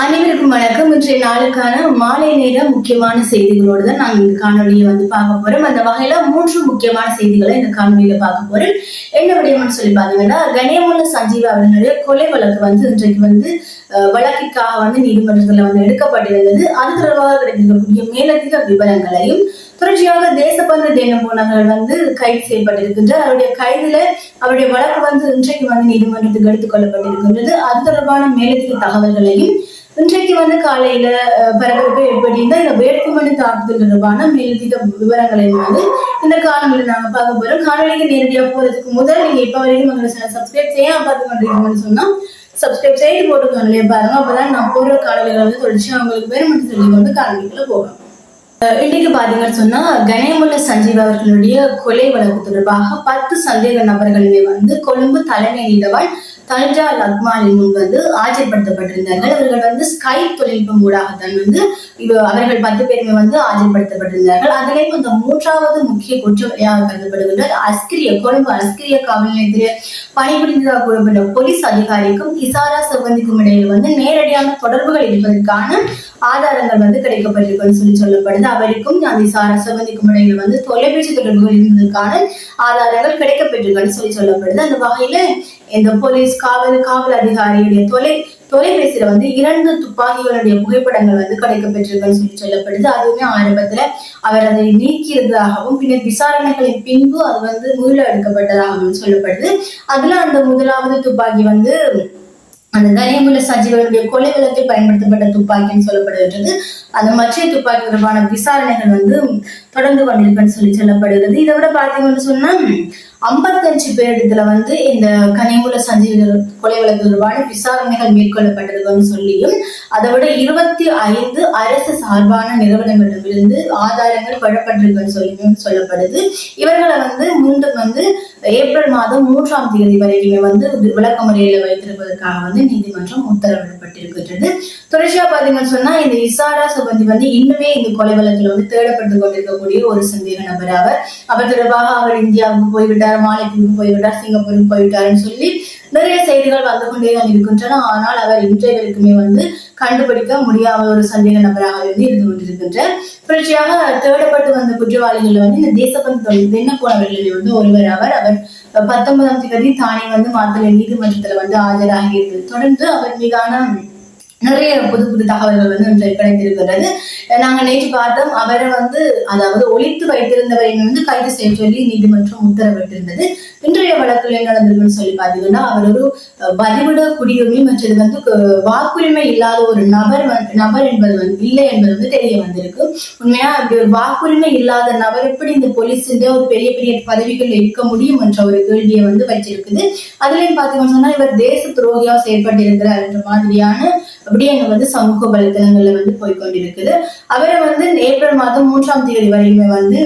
அனைவருக்கும் வணக்கம். இன்றைய நாளுக்கான மாலை நேர முக்கியமான செய்திகளோடு தான் நாங்கள் இந்த காணொலியை வந்து பார்க்க போறோம். அந்த வகையில மூன்று முக்கியமான செய்திகளை இந்த காணொலியில பார்க்க போறோம். என்ன விடயம்னு சொல்லி பாத்தீங்கன்னா கணேமுல்ல சஞ்சீவ் அவர்களுடைய கொலை வழக்கு வந்து இன்றைக்கு வந்து வழக்கிற்காக வந்து நீதிமன்றத்துல வந்து எடுக்கப்பட்டிருந்தது. அது தொடர்பாக கிடைத்திருக்கக்கூடிய மேலதிக விவரங்களையும் தொடர்ச்சியாக தேசபந்து தேனபோனவர்கள் வந்து கைது செய்யப்பட்டிருக்கின்றார். அவருடைய கைதுல அவருடைய வழக்கு வந்து இன்றைக்கு வந்து நீதிமன்றத்துக்கு எடுத்துக் கொள்ளப்பட்டிருக்கின்றது. அது தொடர்பான மேலதிக தகவல்களையும் இன்றைக்கு வந்து காலையில பரபரப்பு ஏற்பட்டிருந்த இந்த வேட்புமனு தாக்குதல் தொடர்பான மேலதிக விவரங்களை வந்து இந்த காணொலியில் நாங்க பார்க்க போறோம். காணொலிக்கு நேரடியாக போறதுக்கு முதல் நீங்க இப்ப வரைக்கும் எங்களை சப்ஸ்கிரைப் செய்யாம பார்த்து கொண்டிருக்கீங்கன்னு சொன்னா சப்ஸ்கிரைப் செய்து போட்டு காணொலியை பாருங்க. அப்பதான் நான் போடுற காணொலிகளை வந்து தொடர்ச்சி அவங்களுக்கு பேர் மட்டும் சொல்லி வந்து காணொலிக்குள்ள போகலாம். இன்றைக்கு பாத்தீங்கன்னு சொன்னா கணேமுல்ல சஞ்சீவ் அவர்களுடைய கொலை வழக்கு தொடர்பாக பத்து சந்தேக நபர்களுமே வந்து கொழும்பு தலைமை நீதவான் தஞ்சா லக்மாலின் முன் வந்து ஆஜர்படுத்தப்பட்டிருந்தார்கள். அவர்கள் வந்து ஸ்கைப் தொழில்நுட்பம் ஊடாகத்தான் வந்து அவர்கள் பத்து பேருமே வந்து ஆஜர்படுத்தப்பட்டிருந்தார்கள். அதிலேயும் அந்த மூன்றாவது முக்கிய குற்றவாளியாக கருதப்படுகின்ற அஸ்கிரிய கொழும்பு அஸ்கிரிய காவல் நிலையத்திலே பணிபுரிந்ததாக கூறப்பட்ட போலீஸ் அதிகாரிக்கும் இசாரா சிவந்திக்கும் இடையில் வந்து நேரடியான தொடர்புகள் இருப்பதற்கான ஆதாரங்கள் வந்து கிடைக்கப்பட்டிருக்குன்னு சொல்லி சொல்லப்படுது. அவருக்கும் அந்த இசாரா சிவந்திக்கும் இடையில் வந்து தொலைபேசி தொடர்புகள் இருந்ததற்கான ஆதாரங்கள் கிடைக்கப்பட்டிருக்குன்னு சொல்லி சொல்லப்படுது. அந்த வகையில இந்த போலீஸ் காவல் காவல் அதிகாரியுடைய தொலை தொலைபேசியில வந்து இரண்டு துப்பாக்கிகளுடைய புகைப்படங்கள் வந்து கிடைக்கப்பட்டிருக்குன்னு சொல்லி சொல்லப்படுது. அதுவுமே ஆரம்பத்துல அவர் அதை நீக்கியிருந்ததாகவும் பின்னர் விசாரணைகளின் பின்பு அது வந்து மீள எடுக்கப்பட்டதாகவும் சொல்லப்படுது. அதுல அந்த முதலாவது துப்பாக்கி வந்து அந்த கனியமுள்ள சஜிகளுடைய கொலை வழக்கில் பயன்படுத்தப்பட்ட துப்பாக்கின்னு சொல்லப்படுகின்றது. அந்த மற்ற துப்பாக்கி தொடர்பான விசாரணைகள் வந்து தொடர்ந்து கொண்டிருக்குன்னு சொல்லி சொல்லப்படுகிறது. இதை விட பார்த்தீங்கன்னு சொன்னா ஐம்பத்தஞ்சு பேரிடத்துல வந்து இந்த கனிமுல சஞ்சீவ கொலை வழக்கு தொடர்பான விசாரணைகள் மேற்கொள்ளப்பட்டிருக்குன்னு சொல்லியும் அதை விட இருபத்தி ஐந்து அரசு சார்பான நிறுவனங்களிடமிருந்து ஆதாரங்கள் பெறப்பட்டிருக்குன்னு சொல்லியும் சொல்லப்படுது. இவர்களை வந்து மீண்டும் வந்து ஏப்ரல் மாதம் மூன்றாம் தேதி வரைக்குமே வந்து விளக்கமறியல வைத்திருப்பதற்காக வந்து நீதிமன்றம் உத்தரவிடும். உத்தரவிடப்பட்டிருக்கின்றது தொடர்ச்சியா பாத்தீங்கன்னு சொன்னா இந்த இசாரா சுபந்தி வந்து இன்னுமே இந்த கொலை வழக்கில் வந்து தேடப்பட்டு கொண்டிருக்கக்கூடிய ஒரு சந்தேக நபர் அவர். அவர் தொடர்பாக அவர் இந்தியாவுக்கு போய்விட்டார் மாலைத்தீவுக்கு போய்விட்டார் சிங்கப்பூருக்கு போய்விட்டாருன்னு சொல்லி நிறைய செய்திகள் வந்து கொண்டே தான் இருக்கின்றன. ஆனால் அவர் இன்றைய வரைக்குமே வந்து கண்டுபிடிக்க முடியாத ஒரு சந்தேக நபராக வந்து இருந்து கொண்டிருக்கின்றார். தொடர்ச்சியாக தேடப்பட்டு வந்த குற்றவாளிகள் வந்து இந்த தேசபந்து தொழில் தென்ன வந்து ஒருவர் அவர். அவர் பத்தொன்பதாம் தேதி தானே வந்து மாத்தலை நீதிமன்றத்துல வந்து ஆஜராகி இருந்தது. தொடர்ந்து அவர் மீதான நிறைய புது புது தகவல்கள் வந்து இன்று கிடைத்திருக்கிறது நாங்கள் நேற்று பார்த்தோம் அவரை வந்து அதாவது ஒழித்து வைத்திருந்தவரை வந்து கைது செய்ய சொல்லி நீதிமன்றம் உத்தரவிட்டிருந்தது. இன்றைய வழக்கில் என்ன நடந்திருக்குன்னு சொல்லி பார்த்தீங்கன்னா அவர் ஒரு அஹ், வதிவிட குடியுரிமை மற்றது வந்து வாக்குரிமை இல்லாத ஒரு நபர் நபர் என்பது வந்து இல்லை என்பது வந்து தெரிய வந்திருக்கு. உண்மையா அப்படி ஒரு வாக்குரிமை இல்லாத நபர் எப்படி இந்த போலீஸ் ஒரு பெரிய பெரிய பதவிகள் இருக்க முடியும் என்ற ஒரு கேள்வியை வந்து வச்சிருக்குது. அதுலயும் பார்த்தீங்கன்னு சொன்னா இவர் தேச துரோகியா செயல்பட்டிருக்கிறார் என்ற மாதிரியான விடயங்கள் வந்து சமூக வலைதளங்கள்ல வந்து போய்க்கொண்டிருக்குது. அவரை வந்து ஏப்ரல் மாதம் மூன்றாம் தேதி வரையுமே வந்து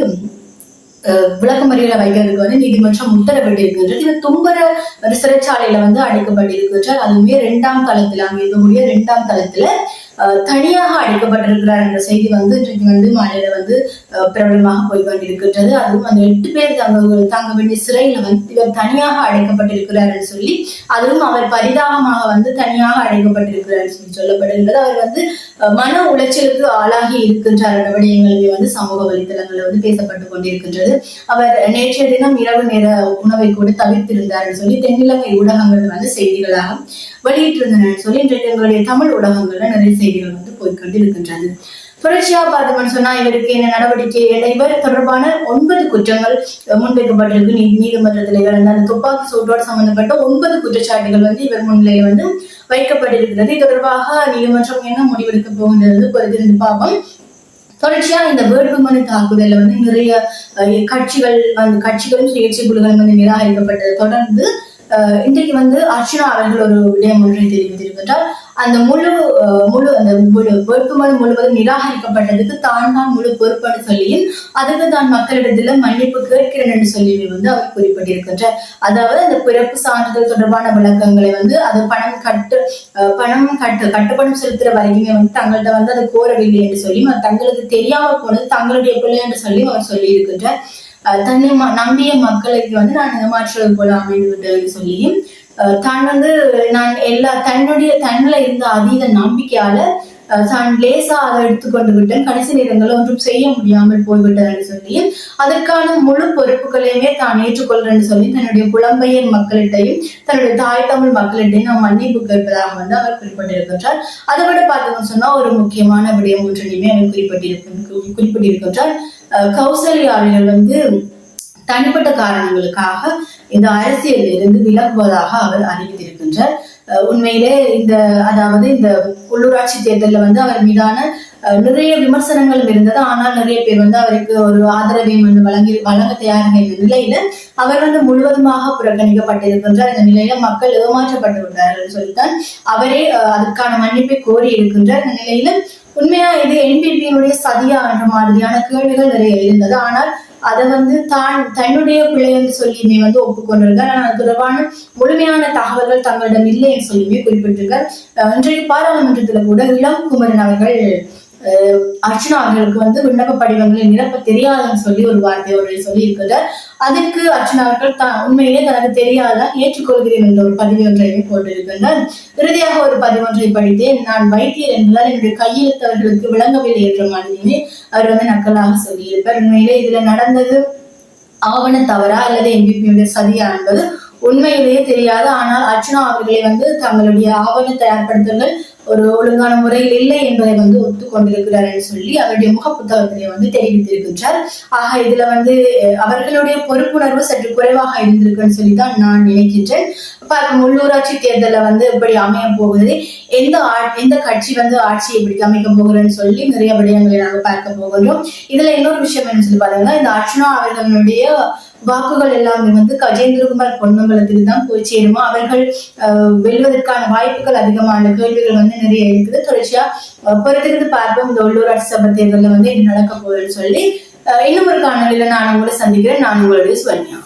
அஹ், விளக்கமறியல வைக்கிறதுக்கு வந்து நீதிமன்றம் உத்தரவிட்டிருக்கின்றது. இவர் தும்பர ஒரு சிறைச்சாலையில வந்து அடைக்கப்பட்டிருக்கின்றார் அதுவுமே இரண்டாம் தளத்துல அங்க இருக்கக்கூடிய இரண்டாம் தளத்துல தனியாக அழைக்கப்பட்டிருக்கிறார் என்ற செய்தி வந்து இன்றைக்கு வந்து மாலையில வந்து பிரபலமாக போய் கொண்டிருக்கின்றது அதுவும் அந்த எட்டு பேர் தங்க தங்க வேண்டிய சிறையில வந்து இவர் தனியாக அடைக்கப்பட்டிருக்கிறார் என்று சொல்லி அதுவும் அவர் பரிதாபமாக வந்து தனியாக அடைக்கப்பட்டிருக்கிறார் சொல்லி சொல்லப்படுகின்றது. அவர் வந்து மன உளைச்சலுக்கு ஆளாகி இருக்கின்றார் என்ற விடயங்களுமே வந்து சமூக வலைத்தளங்களில் வந்து பேசப்பட்டு கொண்டிருக்கின்றது. அவர் நேற்றைய தினம் இரவு நேர உணவை கூட தவிர்த்திருந்தார் என்று சொல்லி தென்னிலங்கை ஊடகங்கள் வந்து செய்திகளாக வெளியிட்டிருந்தனர் சொல்லி இன்றைக்கு எங்களுடைய தமிழ் ஊடகங்கள்ல நிறைய செய்திகள் வந்து போய்கொண்டிருக்கின்றது புரட்சியா பார்த்தோம்னு சொன்னா இவருக்கு என்ன நடவடிக்கை என இவர் தொடர்பான ஒன்பது குற்றங்கள் முன்வைக்கப்பட்டிருக்கு. நீ- நீதிமன்றத்தில் இவர் அந்த துப்பாக்கி சூட்டோடு சம்பந்தப்பட்ட ஒன்பது குற்றச்சாட்டுகள் வந்து இவர் முன்னிலையில் வந்து வைக்கப்பட்டிருக்கிறது. இது தொடர்பாக நீதிமன்றம் என்ன முடிவெடுக்க போகின்றது பொறுத்திருந்து பார்ப்போம். தொடர்ச்சியா இந்த வேட்புமனு தாக்குதல்ல வந்து நிறைய கட்சிகள் அந்த கட்சிகளும் சுயேட்சை குழுக்களும் வந்து நிராகரிக்கப்பட்டது தொடர்ந்து இன்றைக்கு வந்து அர்ச்சனா அவர்கள் ஒரு விடயம் ஒன்றை தெரிவித்திருக்கின்றார். அந்த முழு முழு அந்த முழு வேட்புமனு முழுவதும் நிராகரிக்கப்பட்டதுக்கு தான் தான் முழு பொறுப்புன்னு சொல்லியும் அதுக்கு தான் மக்களிடத்துல மன்னிப்பு கேட்கிறேன் என்று சொல்லி வந்து அவர் குறிப்பிட்டிருக்கின்றார். அதாவது அந்த பிறப்பு சான்றிதழ் தொடர்பான விளக்கங்களை வந்து அது பணம் கட்டு பணம் கட்டு கட்டுப்பணம் செலுத்துற வரைக்குமே வந்து தங்கள்கிட்ட வந்து அது கோரவில்லை என்று சொல்லி அது தங்களுக்கு தெரியாமல் போனது தங்களுடைய பிள்ளை என்று சொல்லி அவர் சொல்லி இருக்கின்றார் தன்னை நம்பிய மக்களுக்கு வந்து நான் ஏமாற்றுவது போல அமைந்து சொல்லியும் தான் வந்து நான் எல்லா தன்னுடைய தன்னில் இருந்த அதீத நம்பிக்கையால தான் லேசா அதை எடுத்துக்கொண்டு விட்டேன். கடைசி நேரங்களில் ஒன்றும் செய்ய முடியாமல் போய்விட்டதுன்னு சொல்லி அதற்கான முழு பொறுப்புகளையுமே தான் ஏற்றுக்கொள்றேன்னு சொல்லி தன்னுடைய புலம்பெயர் மக்களிட்டையும் தன்னுடைய தாய் தமிழ் மக்களிட்டையும் நான் மன்னிப்பு கேட்பதாக வந்து அவர் குறிப்பிட்டிருக்கின்றார். அதை விட பார்த்தோம்னு சொன்னா ஒரு முக்கியமான விடயம் ஒன்றினையுமே அவர் குறிப்பிட்டிருக்க குறிப்பிட்டிருக்கின்றார். அஹ், வந்து தனிப்பட்ட காரணங்களுக்காக இந்த அரசியலில் இருந்து விலகுவதாக அவர் அறிவித்திருக்கின்றார். அஹ் உண்மையிலே இந்த அதாவது இந்த உள்ளூராட்சி தேர்தலில் வந்து அவர் மீதான அஹ், நிறைய விமர்சனங்களும் இருந்தது. ஆனால் நிறைய பேர் வந்து அவருக்கு ஒரு ஆதரவையும் வந்து வழங்கி வழங்க தயாராக இருந்த நிலையில அவர் வந்து முழுவதுமாக புறக்கணிக்கப்பட்டிருக்கின்றார். இந்த நிலையில மக்கள் ஏமாற்றப்பட்டு விட்டார்கள் சொல்லித்தான் அவரே அஹ், அதற்கான மன்னிப்பை கோரி இருக்கின்றார். இந்த நிலையில உண்மையா இது என்பிபியினுடைய சதியா என்ற மாதிரியான கேள்விகள் நிறைய இருந்தது ஆனால் அதை வந்து தான் தன்னுடைய பிள்ளை என்று சொல்லியுமே வந்து ஒப்புக்கொண்டிருக்கார் ஆனால் அது தொடர்பான முழுமையான தகவல்கள் தங்களிடம் இல்லை என்று சொல்லியுமே குறிப்பிட்டிருக்கார். அஹ் இன்றைக்கு பாராளுமன்றத்துல கூட இளம் குமரன் அவர்கள் அர்ச்சனா அவர்களுக்கு வந்து விண்ணப்ப படிவங்களை நிரப்ப தெரியாதுன்னு சொல்லி ஒரு வார்த்தை அவர்கள் சொல்லி இருக்கிறார் அதற்கு அர்ச்சனா அவர்கள் தான் உண்மையிலே தனக்கு தெரியாதான் ஏற்றுக்கொள்கிறேன் என்ற ஒரு பதிவு ஒன்றையுமே போட்டிருக்கின்றார் இறுதியாக ஒரு பதிவொன்றை படித்தேன். நான் வைத்தியர் என்பதால் என்னுடைய கையெழுத்தவர்களுக்கு விளங்கவில்லை என்ற மாதிரியுமே அவர் வந்து நக்கலாக சொல்லியிருப்பார். உண்மையிலே இதுல நடந்தது ஆவண தவறா அல்லது எம்பிபியுடைய சதியா என்பது உண்மையிலேயே தெரியாது. ஆனால் அர்ச்சனா அவர்களை வந்து தங்களுடைய ஆவண தயார்படுத்தல்கள் ஒரு ஒழுங்கான முறையில் இல்லை என்பதை வந்து ஒத்துக்கொண்டிருக்கிறார் என்று சொல்லி அவருடைய முக புத்தகத்திலே வந்து தெரிவித்திருக்கின்றார். ஆக இதுல வந்து அவர்களுடைய பொறுப்புணர்வு சற்று குறைவாக இருந்திருக்குன்னு சொல்லி தான் நான் நினைக்கின்றேன். பார்க்கும் உள்ளூராட்சி தேர்தலில் வந்து எப்படி அமைய போகுது எந்த ஆ- எந்த கட்சி வந்து ஆட்சியை எப்படி அமைக்க போகிறேன்னு சொல்லி நிறைய விடயங்களை நாங்கள் பார்க்க போகிறோம் இதுல இன்னொரு விஷயம் என்ன சொல்லி பாத்தீங்கன்னா இந்த அர்ச்சனா அவர்களுடைய வாக்குகள் எல்லாமே வந்து கஜேந்திரகுமார் பொன்னம்பலத்துக்கு தான் போய் சேருமா? அவர்கள் வெல்வதற்கான வாய்ப்புகள் அதிகமான கேள்விகள் வந்து நிறைய இருக்குது. தொடர்ச்சியா பொறுத்திருந்து பார்ப்போம். இந்த உள்ளூராட்சி சபை தேர்தலில் வந்து என்ன நடக்க போகுதுன்னு சொல்லி இன்னும் ஒரு காணொலியில நான் உங்களை சந்திக்கிறேன். நான் உங்களுடைய சுவன்யா.